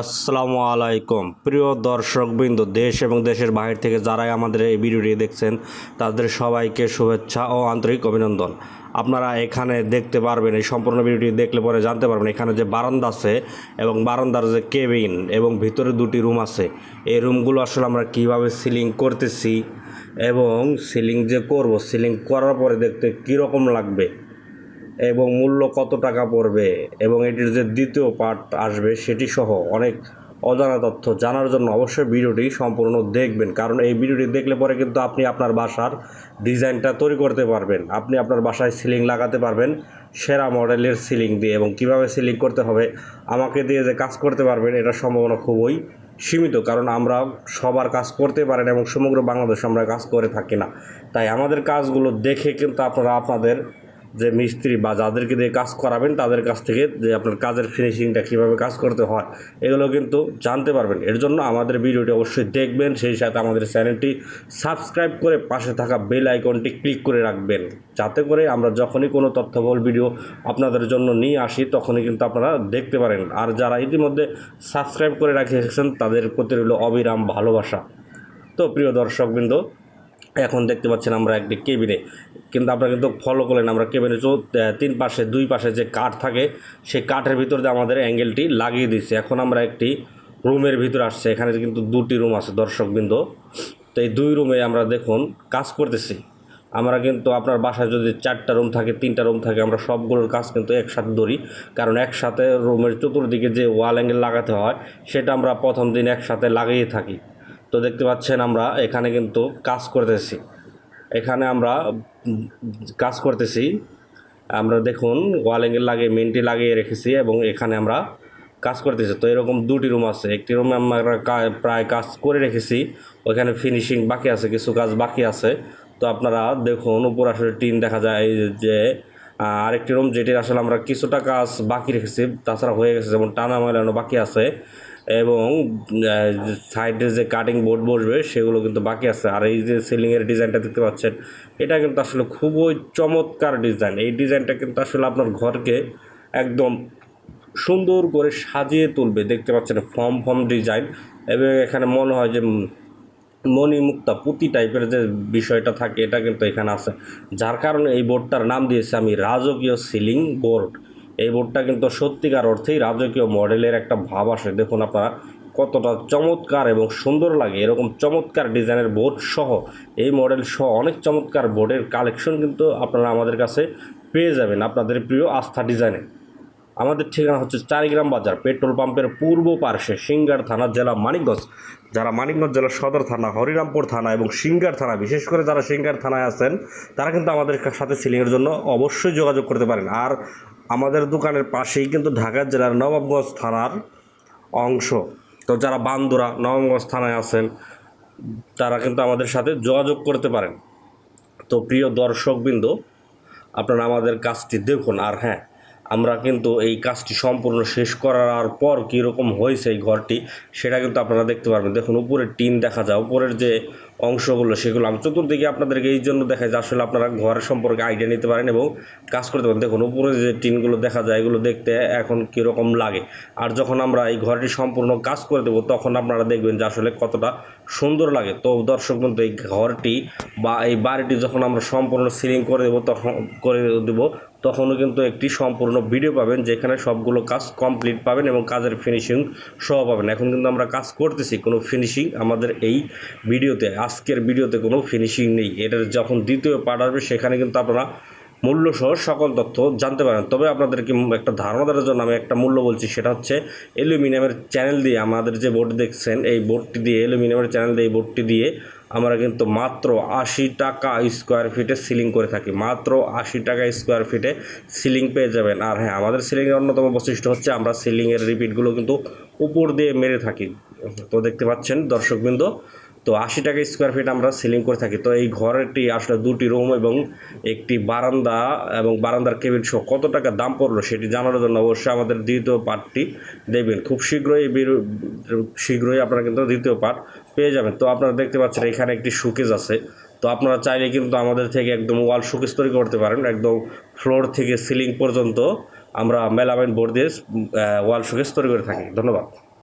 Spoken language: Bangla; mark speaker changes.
Speaker 1: আসসালামু আলাইকুম। প্রিয় দর্শকবৃন্দ, দেশ এবং দেশের বাইরে থেকে যারাই আমাদের এই ভিডিওটি দেখছেন, তাদের সবাইকে শুভেচ্ছা ও আন্তরিক অভিনন্দন। আপনারা এখানে দেখতে পারবেন, এই সম্পূর্ণ ভিডিওটি দেখলে পরে জানতে পারবেন, এখানে যে বারান্দা আছে এবং বারান্দার যে কেবিন এবং ভিতরে দুটি রুম আছে। এই রুমগুলো আসলে আমরা কীভাবে সিলিং করতেছি এবং সিলিং যে করব, সিলিং করার পরে দেখতে কীরকম লাগবে এবং মূল্য কত টাকা পড়বে এবং এটির যে দ্বিতীয় পার্ট আসবে সেটি সহ অনেক অজানা তথ্য জানার জন্য অবশ্যই ভিডিওটি সম্পূর্ণ দেখবেন। কারণ এই ভিডিওটি দেখলে পরে কিন্তু আপনি আপনার বাসার ডিজাইনটা তৈরি করতে পারবেন। আপনি আপনার বাসায় সিলিং লাগাতে পারবেন, সেরা মডেলের সিলিং দিয়ে এবং কীভাবে সিলিং করতে হবে, আমাকে দিয়ে যে কাজ করতে পারবেন এটা সম্ভাবনা খুবই সীমিত। কারণ আমরা সবার কাজ করতে পারেন এবং সমগ্র বাংলাদেশ আমরা কাজ করে থাকি না। তাই আমাদের কাজগুলো দেখে কিন্তু আপনারা আপনাদের যে মিস্ত্রি বা যাদেরকে দিয়ে কাজ করাবেন, তাদের কাছ থেকে যে আপনার কাজের ফিনিশিংটা কীভাবে কাজ করতে হয়, এগুলো কিন্তু জানতে পারবেন। এর জন্য আমাদের ভিডিওটি অবশ্যই দেখবেন, সেই সাথে আমাদের চ্যানেলটি সাবস্ক্রাইব করে পাশে থাকা বেল আইকনটি ক্লিক করে রাখবেন। যাতে করে আমরা যখনই কোনো তথ্যবল ভিডিও আপনাদের জন্য নিয়ে আসি, তখনই কিন্তু আপনারা দেখতে পারেন। আর যারা ইতিমধ্যে সাবস্ক্রাইব করে রাখিয়েছেন তাদের প্রতি রইল অবিরাম ভালোবাসা। তো প্রিয় দর্শকবৃন্দ এখন দেখতে পাচ্ছেন আমরা একটি কেবিনে, কিন্তু আপনারা কিন্তু ফলো করলেন, আমরা কেবিনে চৌ তিন পাশে, দুই পাশে যে কাঠ থাকে, সেই কাঠের ভিতর আমাদের অ্যাঙ্গেলটি লাগিয়ে দিচ্ছে। এখন আমরা একটি রুমের ভিতর আসছে, এখানে কিন্তু দুটি রুম আছে, দর্শকবৃন্দ। তো এই দুই রুমে আমরা দেখুন কাজ করতেছি। আমরা কিন্তু আপনার বাসায় যদি চারটা রুম থাকে, তিনটা রুম থাকে, আমরা সবগুলোর কাজ কিন্তু একসাথে ধরি। কারণ একসাথে রুমের চতুর্দিকে যে ওয়াল অ্যাঙ্গেল লাগাতে হয়, সেটা আমরা প্রথম দিন একসাথে লাগিয়ে থাকি। তো দেখতে পাচ্ছেন আমরা এখানে কিন্তু কাজ করতেছি। এখানে আমরা কাজ করতেছি। আমরা দেখুন ওয়াল অ্যাঙ্গেল লাগিয়ে মেনটি লাগিয়ে রেখেছি এবং এখানে আমরা কাজ করতেছি। তো এরকম দুটি রুম আছে। একটি রুমে আমরা প্রায় কাজ করে রেখেছি। ওইখানে ফিনিশিং বাকি আছে, কিছু কাজ বাকি আছে। তো আপনারা দেখুন, উপর আসলে টিন দেখা যায় যে আরেকটি রুম যেটির আসলে আমরা কিছুটা কাজ বাকি রেখেছি। তাছাড়া হয়ে গেছে, যেমন টানা মেলানো বাকি আছে। এবং সাইডে যে কাটিং বোর্ড বসবে, সেগুলো কিন্তু বাকি আছে। আর এই যে সিলিংয়ের ডিজাইনটা দেখতে পাচ্ছেন, এটা কিন্তু আসলে খুবই চমৎকার ডিজাইন। এই ডিজাইনটা কিন্তু আসলে আপনার ঘরকে একদম সুন্দর করে সাজিয়ে তুলবে। দেখতে পাচ্ছেন, ফর্ম ফর্ম ডিজাইন। এবং এখানে মনে হয় যে, মণিমুক্তা পুঁতি টাইপের যে বিষয়টা থাকে, এটা কিন্তু এখানে আছে। যার কারণে এই বোর্ডটার নাম দিয়েছে আমি রাজকীয় সিলিং বোর্ড এই বোর্ডটা কিন্তু সত্যিকার অর্থেই রাজকীয় মডেলের একটা ভাব আসে। দেখুন আপনারা, কতটা চমৎকার এবং সুন্দর লাগে। এরকম চমৎকার ডিজাইনের বোর্ড সহ, এই মডেল সহ অনেক চমৎকার বোর্ডের কালেকশন কিন্তু আপনারা আমাদের কাছে পেয়ে যাবেন আপনাদের প্রিয় আস্থা ডিজাইনে। আমাদের ঠিকানা হচ্ছে চারিগ্রাম বাজার, পেট্রোল পাম্পের পূর্ব পার্শ্বে, সিঙ্গার থানা, জেলা মানিকগঞ্জ। যারা মানিকগঞ্জ জেলার সদর থানা, হরিরামপুর থানা এবং সিঙ্গার থানা, বিশেষ করে যারা সিঙ্গার থানায় আছেন, তারা কিন্তু আমাদের সাথে সিলিংয়ের জন্য অবশ্যই যোগাযোগ করতে পারেন। আর আমাদের দোকানের পাশেই কিন্তু ঢাকা জেলার নবাবগঞ্জ থানার অংশ। তো যারা বান্দুরা নবাবগঞ্জ থানায় আছেন, তারা কিন্তু আমাদের সাথে যোগাযোগ করতে পারেন। তো প্রিয় দর্শকবৃন্দ, আপনারা আমাদের কাজটি দেখুন। আর হ্যাঁ আমরা কিন্তু এই কাজটি সম্পূর্ণ শেষ করার পর কীরকম হয়েছে এই ঘরটি, সেটা কিন্তু আপনারা দেখতে পারবেন। দেখুন, উপরের টিন দেখা যায়। উপরের যে অংশগুলো, সেগুলো আমি চতুর্দিকে আপনাদেরকে এই জন্য দেখাই যে আসলে আপনারা ঘরের সম্পর্কে আইডিয়া নিতে পারেন এবং কাজ করতে পারেন। দেখুন, উপরে যে টিনগুলো দেখা যায়, এগুলো দেখতে এখন কীরকম লাগে। আর যখন আমরা এই ঘরটি সম্পূর্ণ কাজ করে দেবো, তখন আপনারা দেখবেন যে আসলে কতটা সুন্দর লাগে। তো দর্শক বন্ধু, এই ঘরটি বা এই বাড়িটি যখন আমরা সম্পূর্ণ সিলিং করে দেবো, তখন করে দেবো, তখনও কিন্তু একটি সম্পূর্ণ ভিডিও পাবেন, যেখানে সবগুলো কাজ কমপ্লিট পাবেন এবং কাজের ফিনিশিং সহ পাবেন। এখন কিন্তু আমরা কাজ করতেছি, কোনো ফিনিশিং আমাদের এই ভিডিওতে আজকের ভিডিওতে কোনো ফিনিশিং নেই। এটার যখন দ্বিতীয় পার্ট আসবে, সেখানে কিন্তু আপনারা মূল্য সহ সকল তথ্য জানতে পারেন তবে আপনাদেরকে একটা ধারণা দেওয়ার জন্য আমি একটা মূল্য বলছি, সেটা হচ্ছে অ্যালুমিনিয়ামের চ্যানেল দিয়ে আমাদের যে বোর্ড দেখছেন, এই বোর্ডটি দিয়ে, অ্যালুমিনিয়ামের চ্যানেল দিয়ে এই বোর্ডটি দিয়ে আমরা কিন্তু মাত্র আশি টাকা স্কোয়ার ফিটে সিলিং করে থাকি। মাত্র আশি টাকা স্কোয়ার ফিটে সিলিং পেয়ে যাবেন। আর হ্যাঁ আমাদের সিলিংয়ের অন্যতম বৈশিষ্ট্য হচ্ছে আমরা সিলিংয়ের রিপিটগুলো কিন্তু উপর দিয়ে মেরে থাকি। তো দেখতে পাচ্ছেন দর্শকবৃন্দ তো আশি টাকা স্কোয়ার ফিট আমরা সিলিং করে থাকি। তো এই ঘরটি আসলে দুটি রুম এবং একটি বারান্দা এবং বারান্দার কেবিন সহ কত টাকা দাম পড়ল সেটি জানার জন্য অবশ্যই আমাদের দ্বিতীয় পার্টটি দেখবেন। খুব শীঘ্রই শীঘ্রই আপনারা কিন্তু দ্বিতীয় পার্ট পেয়ে যাবেন। তো আপনারা দেখতে পাচ্ছেন এখানে একটি শুকেজ আছে। তো আপনারা চাইলে কিন্তু আমাদের থেকে একদম ওয়াল শুকেজ তৈরি করতে পারেন। একদম ফ্লোর থেকে সিলিং পর্যন্ত আমরা মেলামাইন বোর্ড দিয়ে ওয়াল শুকেজ তৈরি করে থাকি। ধন্যবাদ।